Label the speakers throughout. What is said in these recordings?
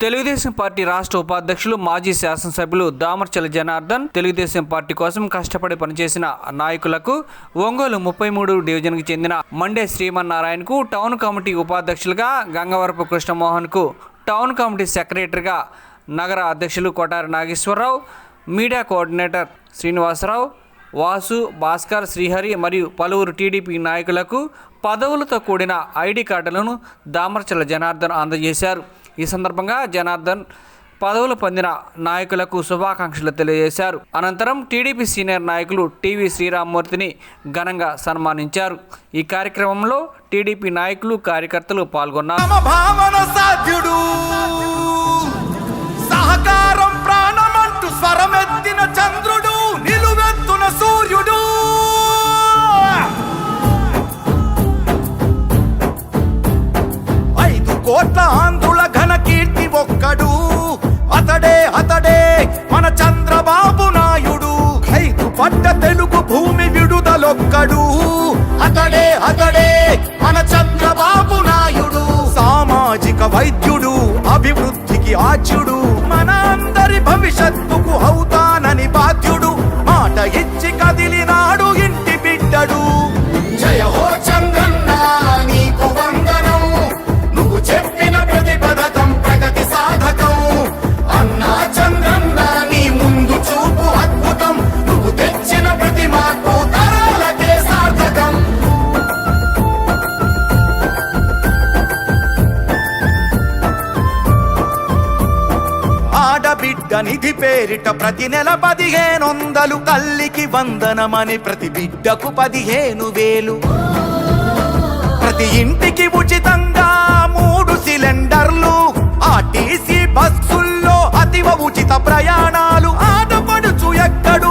Speaker 1: Telugu Desam party రాష్ట్ర ఉపాధ్యక్షులు మాజీ శాసనసభ్యులు దామర్చల జనార్దన్ తెలుగుదేశం పార్టీ కోసం కష్టపడి పనిచేసిన నాయకులకు ఒంగోలు ముప్పై మూడు డివిజన్కు చెందిన మండే శ్రీమన్నారాయణకు టౌన్ కమిటీ ఉపాధ్యక్షులుగా గంగవరపు కృష్ణమోహన్కు టౌన్ కమిటీ సెక్రటరీగా నగర అధ్యక్షులు కొటారి నాగేశ్వరరావు మీడియా కోఆర్డినేటర్ శ్రీనివాసరావు వాసు భాస్కర్ శ్రీహరి మరియు పలువురు టీడీపీ నాయకులకు పదవులతో కూడిన ఐడి కార్డులను దామర్చల జనార్దన్ అందజేశారు. ఈ సందర్భంగా జనార్దన్ పదవులు పొందిన నాయకులకు శుభాకాంక్షలు తెలియజేశారు. అనంతరం టీడీపీ సీనియర్ నాయకులు టీవీ శ్రీరామ్మూర్తిని ఘనంగా సన్మానించారు. ఈ కార్యక్రమంలో టీడీపీ నాయకులు కార్యకర్తలు పాల్గొన్నారు.
Speaker 2: సహకారం ప్రాణమంటూ స్వరమెత్తిన చంద్ర అతడే మన చంద్రబాబు నాయుడు. ఐదు పట్ట తెలుగు భూమి విడుదలొక్కడు. అతడే అతడే మన చంద్రబాబు నాయుడు. సామాజిక వైద్యుడు అభివృద్ధికి ఆచ్యుడు. మన అందరి భవిష్యత్తు పేరిట ప్రతి నెల పదిహేనొందలు తల్లికి వందనమని ప్రతి బిడ్డకు పదిహేను వేలు. ప్రతి ఇంటికి ఉచితంగా మూడు సిలిండర్లు ఆర్టీసీ బస్సుల్లో అతివ ఉచిత ప్రయాణాలు. ఆడపడుచు ఎక్కడు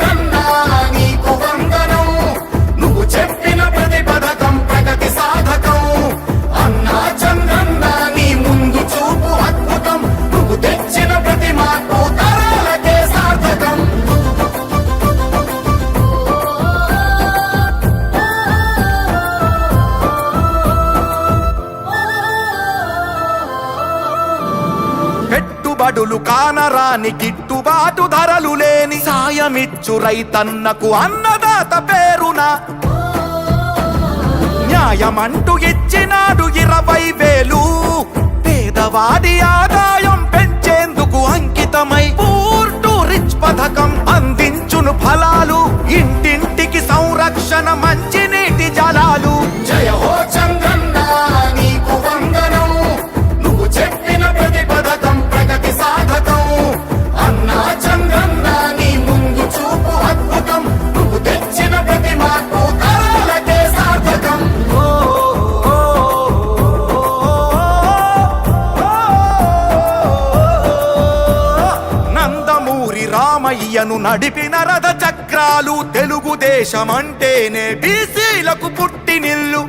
Speaker 2: కానరాని గిట్టుబాటు ధరలు లేని సాయమిచ్చు రైతన్నకు అన్నదాత పేరున. న్యాయమంటూ ఇచ్చినాడు ఇరవై వేలు. పేదవాడి ఆదాయం పెంచేందుకు అంకితమై పూర్టు రిచ్ పథకం నడిపిన రథ చక్రాలు తెలుగుదేశం అంటేనే బీసీలకు పుట్టినిల్లు.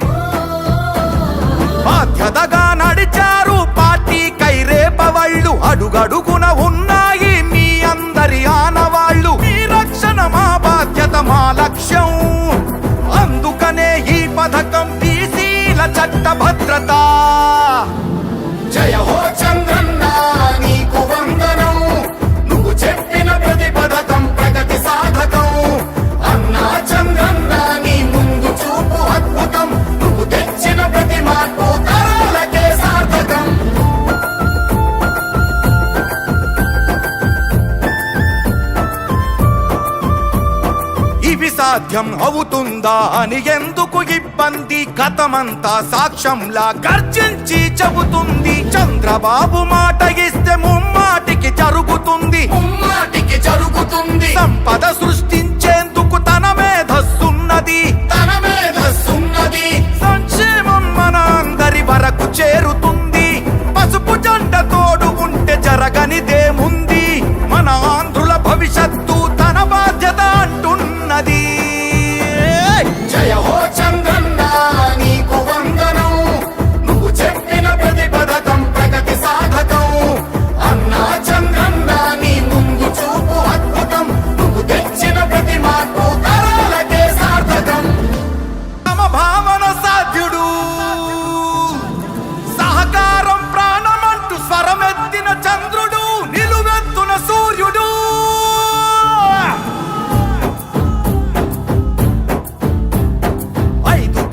Speaker 2: బాధ్యతగా నడిచారు పార్టీ కైరేపవళ్ళు అడుగడుగున ఉన్నాయి మీ అందరి ఆనవాళ్ళు. మీ రక్షణ మా బాధ్యత మా లక్ష్యం. సాధ్య అవుతుందా అని ఎందుకు ఇబ్బంది? కథమంతా సాక్ష్యంలా గర్జించి చెబుతుంది. చంద్రబాబు మాట ఇస్తే ముమ్మాటికి జరుగుతుంది.
Speaker 3: ముమ్మాటికి జరుగుతుంది.
Speaker 2: సంపద సృష్టించేందుకు తన మేధస్సున్నది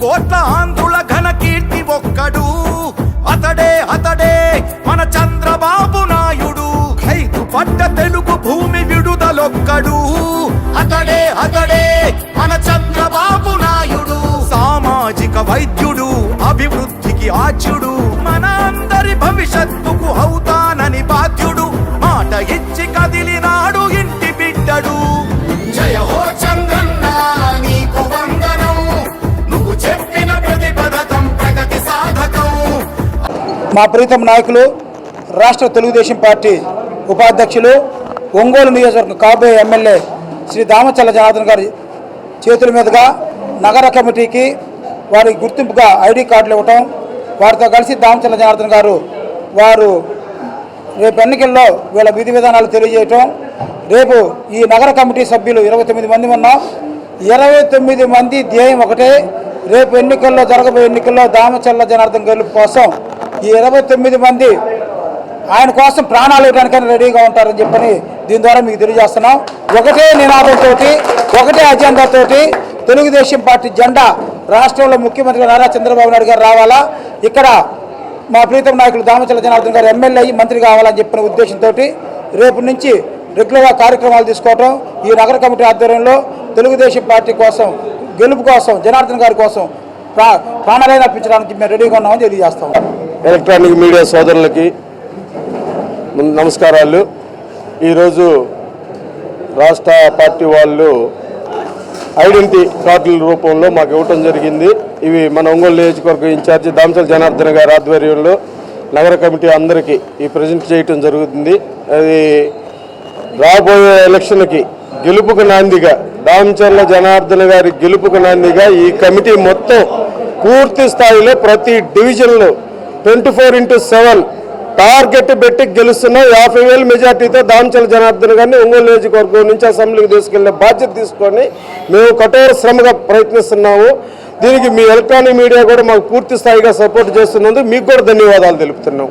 Speaker 2: కోట్ల ఆంధ్రుల ఘన కీర్తి ఒక్కడు. అతడే అతడే మన చంద్రబాబు నాయుడు. ఐదు పట్ట తెలుగు భూమి విడుదలొక్కడు. అతడే అతడే మన చంద్రబాబు నాయుడు. సామాజిక వైద్యుడు అభివృద్ధికి ఆచ్యుడు. మన అందరి భవిష్యత్తుకు
Speaker 3: అవుతాడు
Speaker 4: మా ప్రీతం నాయకులు రాష్ట్ర తెలుగుదేశం పార్టీ ఉపాధ్యక్షులు ఒంగోలు నియోజకవర్గం కాబోయే ఎమ్మెల్యే శ్రీ దామచల్ల జనార్దన్ గారి చేతుల మీదుగా నగర కమిటీకి వారి గుర్తింపుగా ఐడి కార్డులు ఇవ్వటం వారితో కలిసి దామచల్ల జనార్దన్ గారు వారు రేపు ఎన్నికల్లో వీళ్ళ విధి విధానాలు తెలియజేయటం రేపు ఈ నగర కమిటీ సభ్యులు ఇరవై తొమ్మిది మంది ఉన్నాం ఇరవై తొమ్మిది మంది ధ్యేయం ఒకటే రేపు ఎన్నికల్లో జరగబోయే ఎన్నికల్లో దామచల్ల జనార్దన్ గారి కోసం ఈ ఇరవై తొమ్మిది మంది ఆయన కోసం ప్రాణాలు ఇవ్వడానికైనా రెడీగా ఉంటారని చెప్పని దీని ద్వారా మీకు తెలియజేస్తున్నాం. ఒకటే నినాదంతో ఒకటే అజెండాతోటి తెలుగుదేశం పార్టీ జెండా రాష్ట్రంలో ముఖ్యమంత్రి నారా చంద్రబాబు నాయుడు గారు రావాలా? ఇక్కడ మా ప్రీతం నాయకులు దామచల జనార్దన్ గారు ఎమ్మెల్యే అయ్యి మంత్రి కావాలని చెప్పిన ఉద్దేశంతో రేపు నుంచి రెగ్యులర్గా కార్యక్రమాలు తీసుకోవటం ఈ నగర కమిటీ ఆధ్వర్యంలో తెలుగుదేశం పార్టీ కోసం గెలుపు కోసం జనార్దన్ గారి కోసం ప్రాణాలైన అర్పించడానికి మేము రెడీగా ఉన్నామని తెలియజేస్తాం.
Speaker 5: ఎలక్ట్రానిక్ మీడియా సోదరులకి నమస్కారాలు. ఈరోజు రాష్ట్ర పార్టీ వాళ్ళు ఐడెంటిటీ కార్డుల రూపంలో మాకు ఇవ్వటం జరిగింది. ఇవి మన ఒంగోలు నియోజకవర్గ ఇన్ఛార్జి దాంసల జనార్దన్ గారి ఆధ్వర్యంలో నగర కమిటీ అందరికీ ఈ ప్రజెంట్ చేయటం జరుగుతుంది. అది రాబోయే ఎలక్షన్కి గెలుపుకు నాందిగా దామచర్ల జనార్దన్ గారి గెలుపుకు నాందిగా ఈ కమిటీ మొత్తం పూర్తి స్థాయిలో ప్రతి డివిజన్లో twenty four into seven target పెట్టి గెలుస్తున్న యాభై వేల మెజార్టీతో దామచల జనార్దన్ గారిని ఒంగోలు నియోజకవర్గం నుంచి అసెంబ్లీకి తీసుకెళ్ళే బాధ్యత తీసుకొని మేము కఠోర శ్రమగా ప్రయత్నిస్తున్నాము. దీనికి మీ ఎలక్ట్రానిక్ మీడియా కూడా మాకు పూర్తి స్థాయిగా సపోర్ట్ చేస్తున్నందుకు మీకు కూడా ధన్యవాదాలు తెలుపుతున్నాం